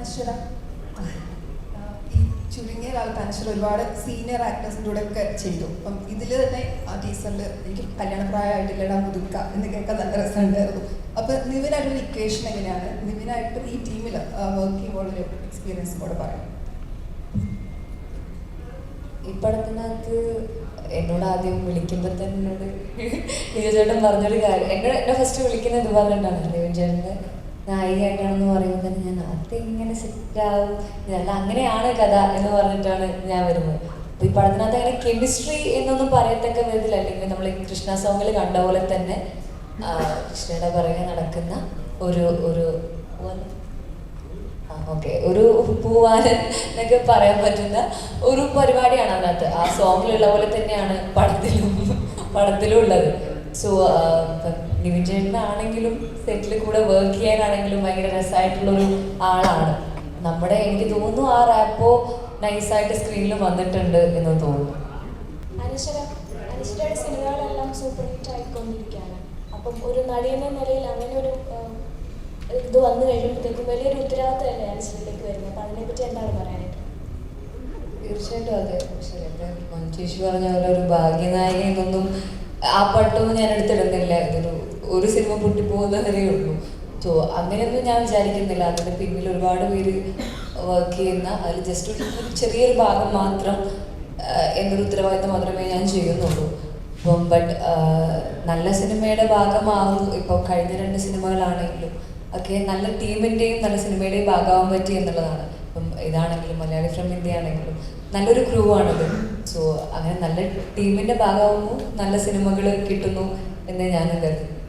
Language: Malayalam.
അനശ്വര ഈ ചുരുങ്ങിയ കാലത്ത് അനശ്വര ഒരുപാട് സീനിയർ ആക്ടേഴ്സിന്റെ കൂടെ ഒക്കെ ചെയ്തു. അപ്പം ഇതിൽ തന്നെ ആ ടീച്ചറിൽ എനിക്ക് കല്യാണപ്രായമായിട്ടില്ലടാ മുതുക്ക എന്ന് കേൾക്കാൻ നല്ല രസമുണ്ടായിരുന്നു. അപ്പം നിവിനായിട്ടൊരു ഇക്വേഷൻ എങ്ങനെയാണ്? നിവിനായിട്ടും ഈ ടീമിൽ വർക്ക് ചെയ്യുമ്പോഴൊരു എക്സ്പീരിയൻസ് കൂടെ പറയാം. ഈ പടത്തിനകത്ത് എന്നോട് ആദ്യം വിളിക്കുമ്പോൾ തന്നെ എന്നോട് ലിജു ചേട്ടൻ പറഞ്ഞൊരു കാര്യം. എന്നെ എന്നെ ഫസ്റ്റ് വിളിക്കുന്നത് ഇത് പറഞ്ഞിട്ടാണ്? ലിജു ചേട്ടന്റെ നായികയായിട്ടാണെന്ന് പറയുമ്പോൾ തന്നെ ഞാൻ അതെങ്ങനെ സെറ്റാവും അല്ല അങ്ങനെയാണ് കഥ എന്ന് പറഞ്ഞിട്ടാണ് ഞാൻ വരുന്നത്. ഈ പടത്തിനകത്ത് അങ്ങനെ കെമിസ്ട്രി എന്നൊന്നും പറയത്തക്ക വിധത്തിൽ അല്ലെങ്കിൽ നമ്മൾ കൃഷ്ണ സോങ്ങിൽ കണ്ട പോലെ തന്നെ കൃഷ്ണയുടെ പുറകെ നടക്കുന്ന ഒരു ഒരു ഓക്കെ ഒരു പൂവാനൻ എന്നൊക്കെ പറയാൻ പറ്റുന്ന ഒരു പരിപാടിയാണ് അതിനകത്ത്. ആ സോങ്ങിലുള്ള പോലെ തന്നെയാണ് പടത്തിലും പടത്തിലും ഉള്ളത്. സോ നിവിൻ ചേട്ടനാണെങ്കിലും സെറ്റിൽ കൂടെ വർക്ക് ചെയ്യാനാണെങ്കിലും ഭയങ്കര രസമായിട്ടുള്ളൊരു ആളാണ്. നമ്മുടെ എനിക്ക് തോന്നുന്നു ആ റാപ്പോ നൈസായിട്ട് സ്ക്രീനിൽ വന്നിട്ടുണ്ട് എന്ന് തോന്നുന്നു. അനശ്വര അനശ്വരയുടെ സിനിമകളെല്ലാം സൂപ്പർ ഹിറ്റ് ആയിക്കൊണ്ടിരിക്കുകയാണ്. അപ്പം ഒരു നടിയെന്ന നിലയിൽ അങ്ങനെ ഒരു ഇത് വന്നു കഴിയുമ്പോഴത്തേക്കും വലിയൊരു ഉത്തരവാദിത്തമല്ലേ അനശ്വരയിലേക്ക് വരുന്നത്? അപ്പം അതിനെപ്പറ്റി എന്താണ് പറയാനായിട്ട്? തീർച്ചയായിട്ടും അതെ. പക്ഷേ മഞ്ചേഷി പറഞ്ഞ പോലെ ഒരു ഭാഗ്യനായിക എന്നൊന്നും ആ പട്ടവും ഞാൻ എടുത്തിടുന്നില്ല ഇതൊരു ഒരു സിനിമ പൊട്ടിപ്പോകുന്നതേ ഉള്ളൂ. സോ അങ്ങനെയൊന്നും ഞാൻ വിചാരിക്കുന്നില്ല. അതിന്റെ പിന്നിൽ ഒരുപാട് പേര് വർക്ക് ചെയ്യുന്ന അതിൽ ജസ്റ്റ് ഒരു ചെറിയൊരു ഭാഗം മാത്രം എന്നൊരു ഉത്തരവാദിത്തം മാത്രമേ ഞാൻ ചെയ്യുന്നുള്ളൂ. അപ്പം ബട്ട് നല്ല സിനിമയുടെ ഭാഗമാകുന്നു ഇപ്പോൾ കഴിഞ്ഞ രണ്ട് സിനിമകളാണെങ്കിലും ഒക്കെ നല്ല ടീമിന്റെയും നല്ല സിനിമയുടെയും ഭാഗമാവാൻ പറ്റി എന്നുള്ളതാണ്. ഇപ്പം ഇതാണെങ്കിലും മലയാളി ഫ്രം ഇന്ത്യ ആണെങ്കിലും നല്ലൊരു ക്രൂ ആണത്. സോ അങ്ങനെ നല്ല ടീമിന്റെ ഭാഗമാകുമ്പോൾ നല്ല സിനിമകൾ കിട്ടുന്നു എന്ന് ഞാൻ കരുതുന്നു.